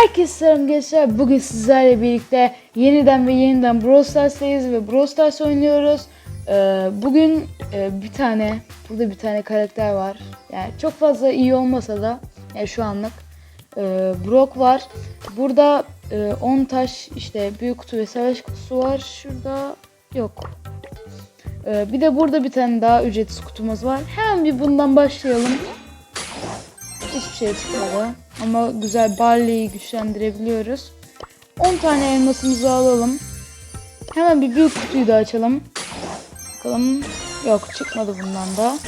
Herkese selam gençler. Bugün sizlerle birlikte yeniden ve yeniden Brawl Stars'tayız ve Brawl Stars oynuyoruz. Ee, bugün e, bir tane, burada bir tane karakter var. Yani çok fazla iyi olmasa da yani şu anlık e, Brock var. Burada e, 10 taş işte büyük kutu ve savaş kutusu var. Şurada yok. Ee, bir de burada bir tane daha ücretsiz kutumuz var. Hemen bir bundan başlayalım. Hiçbir şey çıkmadı. Ama güzel Barley'i güçlendirebiliyoruz. 10 tane elmasımızı alalım. Hemen bir büyük kutuyu da açalım. Bakalım. Yok çıkmadı bundan da.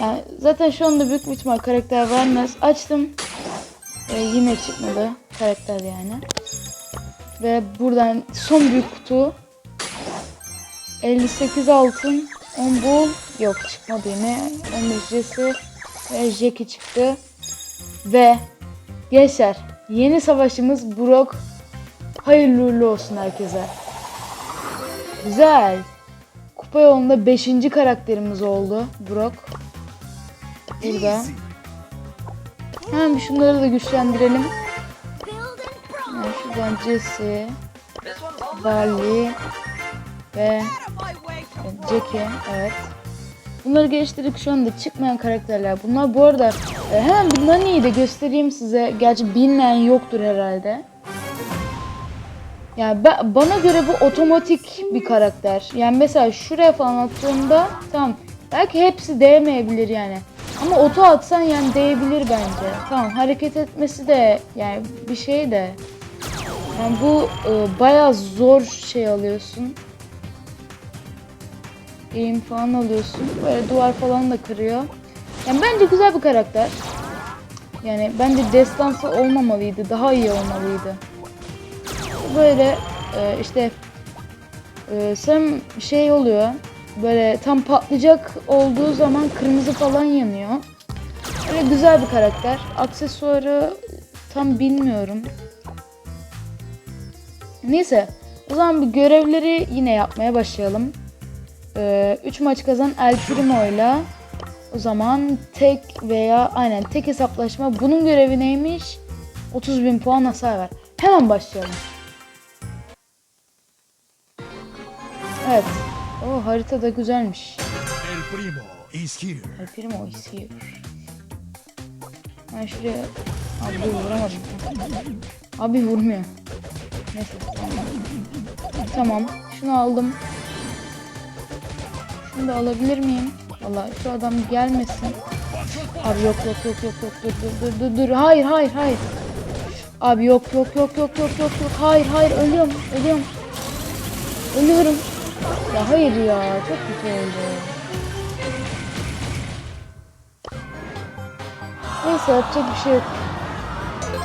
Yani zaten şu anda büyük bir ihtimal karakter vermez. Açtım. Ve yine çıkmadı karakter yani. Ve buradan son büyük kutu. 58 altın. 10 bul. Yok çıkmadı yine. 15 Jesse ve Jackie çıktı. Ve gençler yeni savaşımız Brock. Hayırlı uğurlu olsun herkese. Güzel. Kupa yolunda 5. karakterimiz oldu Brock. Burada. Hemen şunları da güçlendirelim. Yani şuradan Jesse, Barley ve Jackie. Evet. Bunları geliştirdik şu anda çıkmayan karakterler. Bunlar bu arada e, hemen bir Nani'yi de göstereyim size. Gerçi bilmeyen yoktur herhalde. Yani bana göre bu otomatik bir karakter. Yani mesela şuraya falan attığımda tamam belki hepsi değmeyebilir yani. Ama oto atsan yani değebilir bence. Tamam hareket etmesi de yani bir şey de. Yani bu e, bayağı zor şey alıyorsun eğim falan alıyorsun. Böyle duvar falan da kırıyor. Yani bence güzel bir karakter. Yani bence destansı olmamalıydı. Daha iyi olmalıydı. Böyle e, işte e, sen şey oluyor. Böyle tam patlayacak olduğu zaman kırmızı falan yanıyor. Böyle güzel bir karakter. Aksesuarı tam bilmiyorum. Neyse. O zaman bir görevleri yine yapmaya başlayalım. 3 Ee, maç kazan El Primo ile o zaman tek veya aynen tek hesaplaşma bunun görevi neymiş? 30 bin puan hasar ver. Hemen başlayalım. Evet. O harita da güzelmiş. El primo is here. El Primo is here. Ben şuraya... Abi vuramadım. Abi vurmuyor. Neyse. Tamam. Şunu aldım. Şunu da alabilir miyim? Valla şu adam gelmesin. Abi yok yok yok yok yok dur dur dur dur dur hayır hayır hayır. Abi yok yok yok yok yok yok yok hayır hayır ölüyorum ölüyorum. Ölüyorum. Ya hayır ya çok kötü oldu. Neyse yapacak bir şey yok.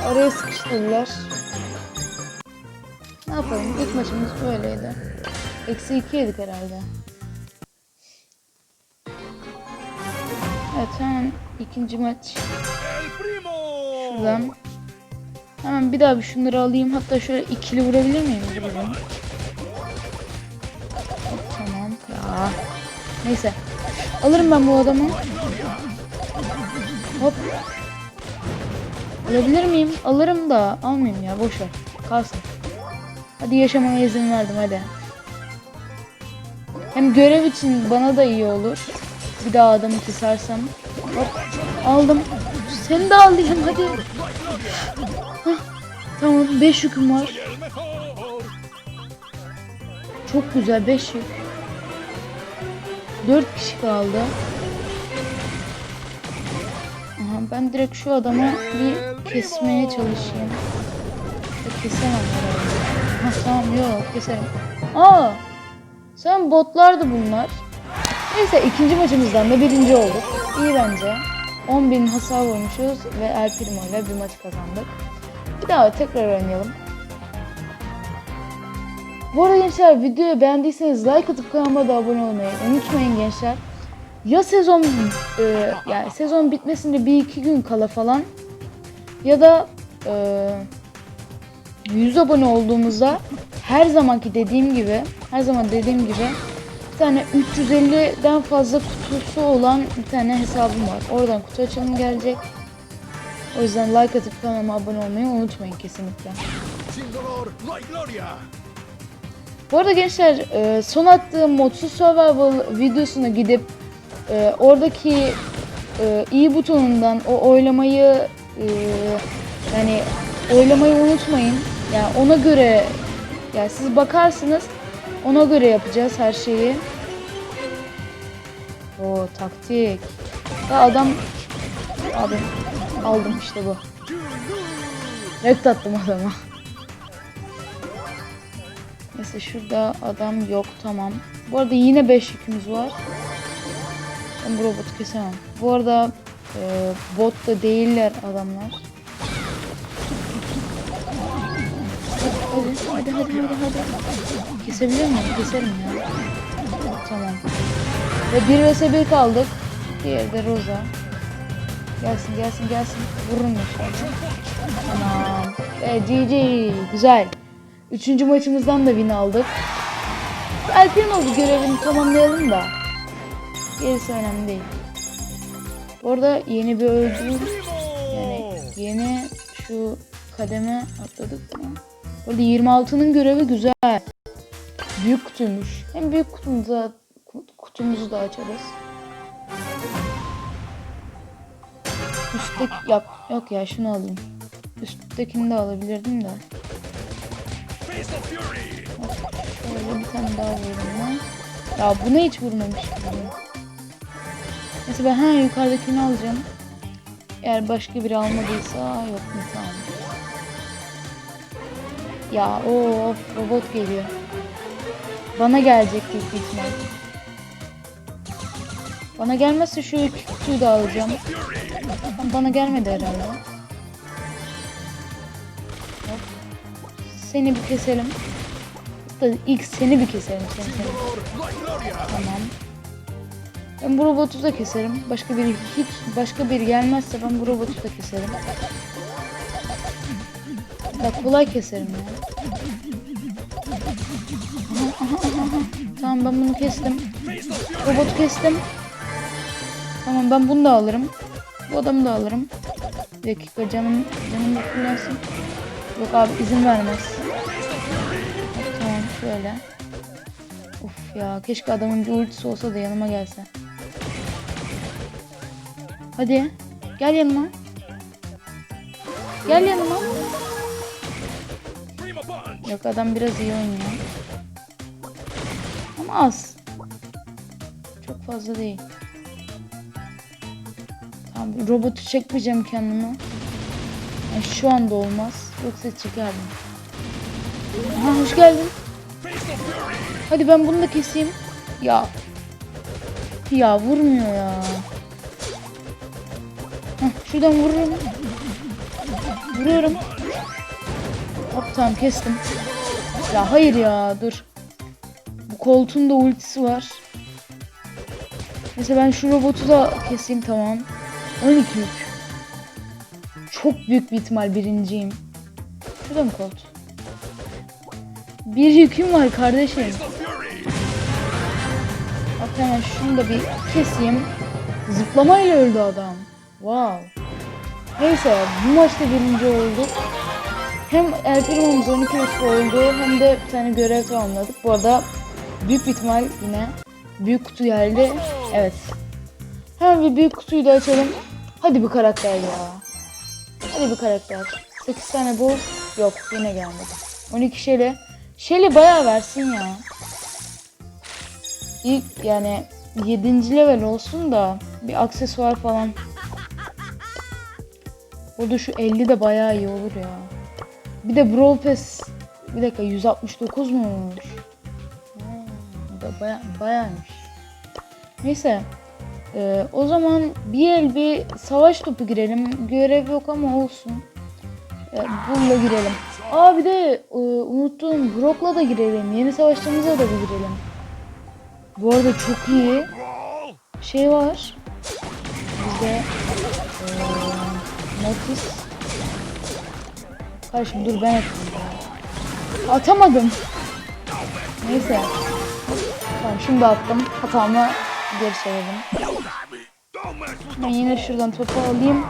Araya sıkıştırdılar. Ne yapalım ilk maçımız böyleydi. Eksi iki yedik herhalde. Evet hemen ikinci maç El primo. şuradan. Hemen bir daha bir şunları alayım. Hatta şöyle ikili vurabilir miyim? Hop, tamam ya. Neyse. Alırım ben bu adamı. Hop. Alabilir miyim? Alırım da almayayım ya boş ver. Kalsın. Hadi yaşamama izin verdim hadi. Hem görev için bana da iyi olur. Bir daha adamı kesersem. Hop aldım. Seni de alayım hadi. Tamam 5 yüküm var. Çok güzel 5 yük. 4 kişi kaldı. Aha, ben direkt şu adamı bir kesmeye çalışayım. Kesemem herhalde. Ha, tamam yok keserim. Aa! Sen botlardı bunlar. Neyse ikinci maçımızdan da birinci olduk. İyi bence. 10.000 hasar vurmuşuz ve El Primo ile bir maç kazandık. Bir daha tekrar oynayalım. Bu arada gençler videoyu beğendiyseniz like atıp kanalıma da abone olmayı unutmayın gençler. Ya sezon e, yani sezon bitmesinde bir iki gün kala falan ya da e, 100 abone olduğumuzda her zamanki dediğim gibi her zaman dediğim gibi tane 350'den fazla kutusu olan bir tane hesabım var. Oradan kutu açılımı gelecek. O yüzden like atıp kanalıma abone olmayı unutmayın kesinlikle. Bu arada gençler e, son attığım Modsuz Survival videosuna gidip e, oradaki e, i butonundan o oylamayı yani oylamayı unutmayın. Yani ona göre yani siz bakarsınız ona göre yapacağız her şeyi. O taktik. Ya adam abi aldım işte bu. Rekt attım adama. Neyse şurada adam yok tamam. Bu arada yine 5 yükümüz var. Ben bu robotu kesemem. Bu arada e, bot da değiller adamlar. Hadi hadi hadi hadi. Kesebilir miyim? Keserim ya. Tamam. Ve 1 vs 1 kaldık. Diğeri de Rosa. Gelsin gelsin gelsin. Vururum inşallah. Tamam. Ve GG. Güzel. Üçüncü maçımızdan da win aldık. Erken oldu görevini tamamlayalım da. Gerisi önemli değil. Bu arada yeni bir ödül yani yeni şu kademe atladık mı? Arada 26'nın görevi güzel. Büyük kutuymuş. Hem büyük kutumuzu da, kutumuzu da açarız. Üstteki yok, yok ya şunu alayım. Üsttekini de alabilirdim de. Şöyle bir tane daha vurayım ben. Ya buna hiç vurmamış gibi. Neyse ben ha yukarıdakini alacağım. Eğer başka biri almadıysa yok mu tamam. Ya of robot geliyor. Bana gelecek büyük bir ihtimal. Bana gelmezse şu kutuyu da alacağım. Bana gelmedi herhalde. Hop. Seni bir keselim. Da ilk seni bir keselim seni seni. Tamam. Ben bu robotu da keserim. Başka biri hiç başka biri gelmezse ben bu robotu da keserim. Ya kolay keserim ya. Tamam ben bunu kestim. Robotu kestim. Tamam ben bunu da alırım. Bu adamı da alırım. Bir dakika canım canım kullansın. Yok abi izin vermez. Tamam şöyle. Of ya keşke adamın bir ultisi olsa da yanıma gelse. Hadi gel yanıma. Gel yanıma. Yok adam biraz iyi oynuyor. Ama az. Çok fazla değil. Tamam robotu çekmeyeceğim kendime. Yani şu anda olmaz. Yoksa çekerdim. Aha hoş geldin. Hadi ben bunu da keseyim. Ya. Ya vurmuyor ya. Heh, şuradan vururum. Vuruyorum. Tamam kestim. Ya hayır ya dur. Bu koltuğun da ultisi var. Neyse ben şu robotu da keseyim tamam. 12 yük. Çok büyük bir ihtimal birinciyim. Şurada mı kolt? Bir yüküm var kardeşim. Bak hemen şunu da bir keseyim. Zıplamayla öldü adam. Wow. Neyse bu maçta birinci olduk. Hem Primo'muz 12 üstü oldu hem de bir tane görev tamamladık. Bu arada büyük ihtimal yine büyük kutu geldi. Evet. Hemen bir büyük kutuyu da açalım. Hadi bir karakter ya. Hadi bir karakter. 8 tane bu. Yok yine gelmedi. 12 Shelly. Shelly bayağı versin ya. İlk yani 7. level olsun da bir aksesuar falan. Burada şu 50 de bayağı iyi olur ya. Bir de Brawl Pass. Bir dakika 169 mu olmuş? Da baya, bayağıymış. Neyse. Ee, o zaman bir el bir savaş topu girelim. Görev yok ama olsun. Ee, bununla girelim. Aa bir de e, unuttum. Brock'la da girelim. Yeni savaşçımıza da bir girelim. Bu arada çok iyi şey var. Bizde eee Mortis. Kardeşim dur ben atayım. Atamadım. Neyse. Tamam şimdi attım. Hatamı geri çevirdim. Ben yine şuradan topu alayım.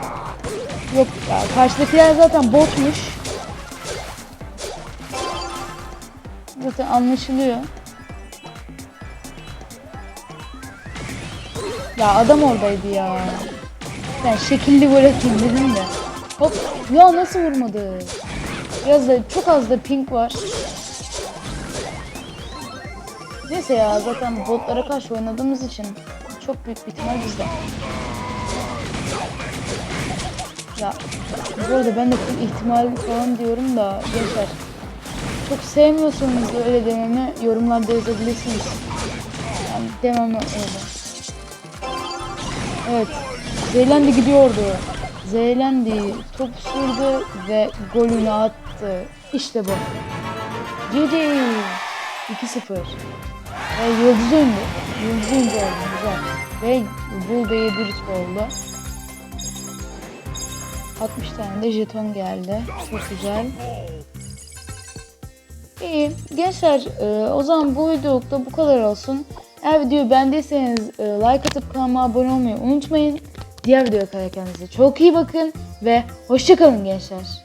Yok ya karşıdakiler zaten botmuş. Zaten anlaşılıyor. Ya adam oradaydı ya. Ben şekilli gol dedim de. Hop ya nasıl vurmadı? Biraz da çok az da pink var. Neyse ya zaten botlara karşı oynadığımız için çok büyük bir ihtimal bizde. Ya bu arada ben de full ihtimal falan diyorum da gençler çok sevmiyorsanız da öyle dememi yorumlarda yazabilirsiniz. Yani demem öyle. Evet. Zeylendi gidiyordu. Zeylendi top sürdü ve golünü attı. İşte bu. GG. 2-0. Ve yıldız oyundu. Yıldız oyuncu oldu güzel. Ve Bey'e bir rütbe oldu. 60 tane de jeton geldi. Çok güzel. İyi. Gençler e, o zaman bu videolukta bu kadar olsun. Eğer videoyu beğendiyseniz e, like atıp kanalıma abone olmayı unutmayın. Diğer videoya kadar kendinize çok iyi bakın ve hoşçakalın gençler.